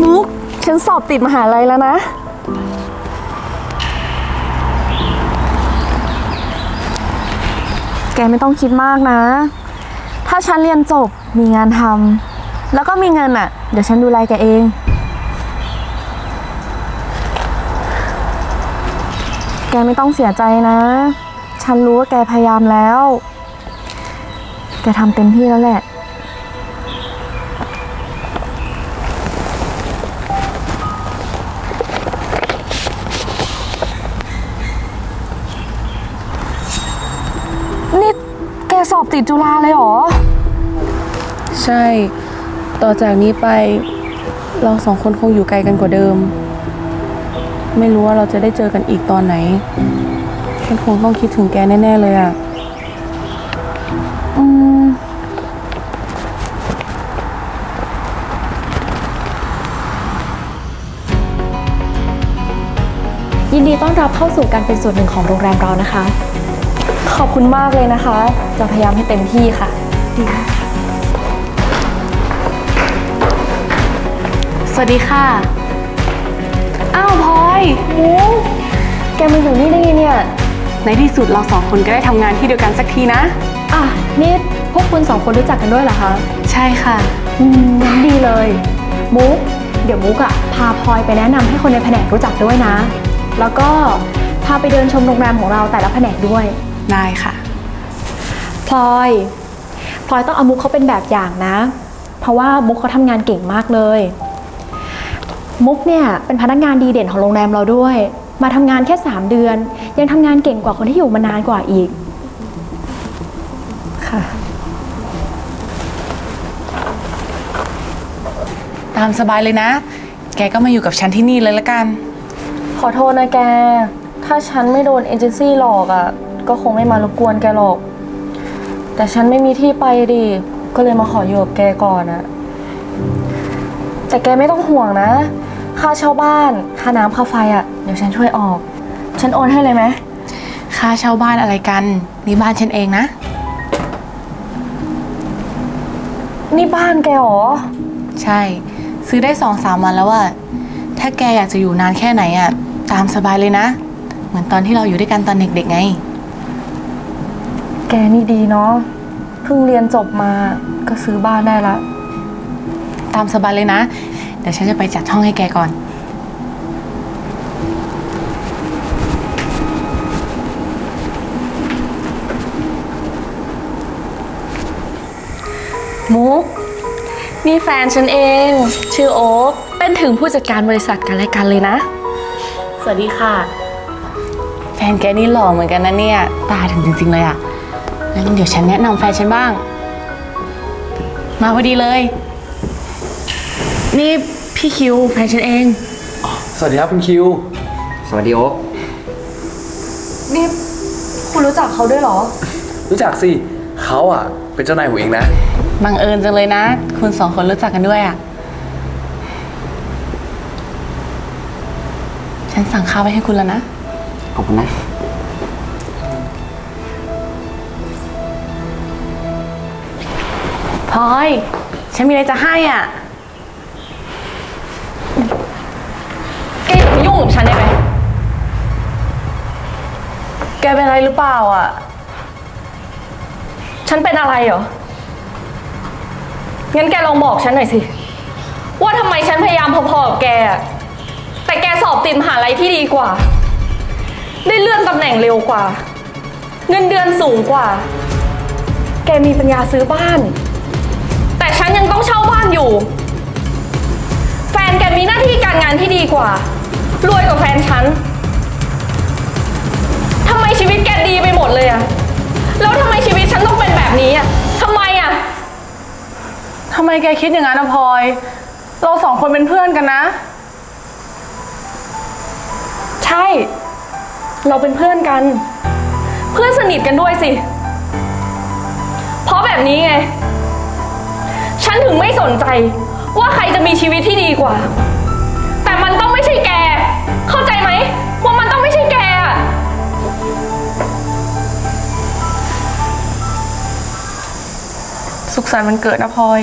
มุก ฉันสอบติดมหาลัยแล้วนะ แกไม่ต้องคิดมากนะ ถ้าฉันเรียนจบมีงานทำแล้วก็มีเงินอะ เดี๋ยวฉันดูแลแกเอง แกไม่ต้องเสียใจนะ ฉันรู้ว่าแกพยายามแล้ว แกทำเต็มที่แล้วแหละ นี่แกสอบ ติดจุฬาเลยเหรอ ใช่ ต่อจากนี้ไป เราสองคนคงอยู่ไกลกันกว่าเดิม ไม่รู้ว่าเราจะได้เจอกันอีกตอนไหน ฉันคงต้องคิดถึงแกแน่ ๆ เลยอะอืมยินดีต้อนรับเข้าสู่การเป็นส่วนหนึ่งของโรงแรมเรานะคะ ขอบคุณมากเลยนะคะ จะพยายามให้เต็มที่ค่ะ สวัสดีค่ะ อ้าวพลอยแกมาอยู่นี่ได้ไงเนี่ย ในที่สุดเราสองคนก็ได้ทำงานที่เดียวกันสักทีนะ อะ นี่พวกคุณสองคนรู้จักกันด้วยเหรอคะ ใช่ค่ะ อืมงั้นดีเลย มุก เดี๋ยวมุกอะพาพลอยไปแนะนำให้คนในแผนกรู้จักด้วยนะ แล้วก็พาไปเดินชมโรงแรมของเราแต่ละแผนกด้วย ได้ค่ะ พลอย พลอยต้องเอามุกเขาเป็นแบบอย่างนะ เพราะว่ามุกเขาทำงานเก่งมากเลย มุกเนี่ยเป็นพนักงานดีเด่นของโรงแรมเราด้วย มาทำงานแค่ 3 เดือน ยังทำงานเก่งกว่าคนที่อยู่มานานกว่าอีก ค่ะ ตามสบายเลยนะ แกก็มาอยู่กับฉันที่นี่เลยละกัน ขอโทษนะแก ถ้าฉันไม่โดนเอเจนซี่หลอกอะ่ะ ก็คงไม่มารบกวนแกหรอก แต่ฉันไม่มีที่ไปดิ ก็เลยมาขออยู่กับแกก่อนอะแต่แกไม่ต้องห่วงนะ ค่าเช่าบ้าน ค่าน้ำค่าไฟอะ่ะเดี๋ยวฉันช่วยออก ฉันโอนให้เลยไหม ค่าเช่าบ้านอะไรกัน นี่บ้านฉันเองนะ นี่บ้านแกเหรอ ใช่ ซื้อได้สองสามวันแล้วอะถ้าแกอยากจะอยู่นานแค่ไหนอะตามสบายเลยนะ เหมือนตอนที่เราอยู่ด้วยกันตอนเด็กๆไง แกนี่ดีเนาะ เพิ่งเรียนจบมาก็ซื้อบ้านได้ละ ตามสบายเลยนะ เดี๋ยวฉันจะไปจัดห้องให้แกก่อน มุกนี่แฟนฉันเอง ชื่อโอ๊คเป็นถึงผู้จัดการบริษัทกันและกันเลยนะ สวัสดีค่ะ แฟนแกนี่หล่อเหมือนกันนะเนี่ย ตาถึงจริงๆเลยอะ งั้นเดี๋ยวฉันแนะนำแฟนฉันบ้าง มาพอดีเลย นี่พี่คิวแฟนฉันเอง สวัสดีครับคุณคิว สวัสดีโอ๊คนี่คุณรู้จักเขาด้วยเหรอ รู้จักสิเขาอะ เป็นเจ้านายผมเองนะ บังเอิญจังเลยนะ คุณสองคนรู้จักกันด้วยอะฉันสั่งข้าวไว้ให้คุณแล้วนะ ขอบคุณนะ พลอย ฉันมีอะไรจะให้อะ แกอย่ามายุ่งกับฉันได้ไหม แกเป็นอะไรหรือเปล่าอะ ฉันเป็นอะไรเหรอ งั้นแกลองบอกฉันหน่อยสิ ว่าทำไมฉันพยายามพอๆกับแกอะแต่แกสอบติดมหาลัยที่ดีกว่า ได้เลื่อนตำแหน่งเร็วกว่า เงินเดือนสูงกว่า แกมีปัญญาซื้อบ้าน แต่ฉันยังต้องเช่าบ้านอยู่ แฟนแกมีหน้าที่การงานที่ดีกว่า รวยกว่าแฟนฉันทำไมชีวิตแกดีไปหมดเลยอะแล้วทำไมชีวิตฉันต้องเป็นแบบนี้อะทำไมอะทำไมแกคิดอย่างนั้นอะพลอย เราสองคนเป็นเพื่อนกันนะ ใช่ เราเป็นเพื่อนกัน เพื่อนสนิทกันด้วยสิ เพราะแบบนี้ไง ฉันถึงไม่สนใจ ว่าใครจะมีชีวิตที่ดีกว่า แต่มันต้องไม่ใช่แก เข้าใจไหมว่ามันต้องไม่ใช่แกอะสุขสันต์วันเกิดนะพลอย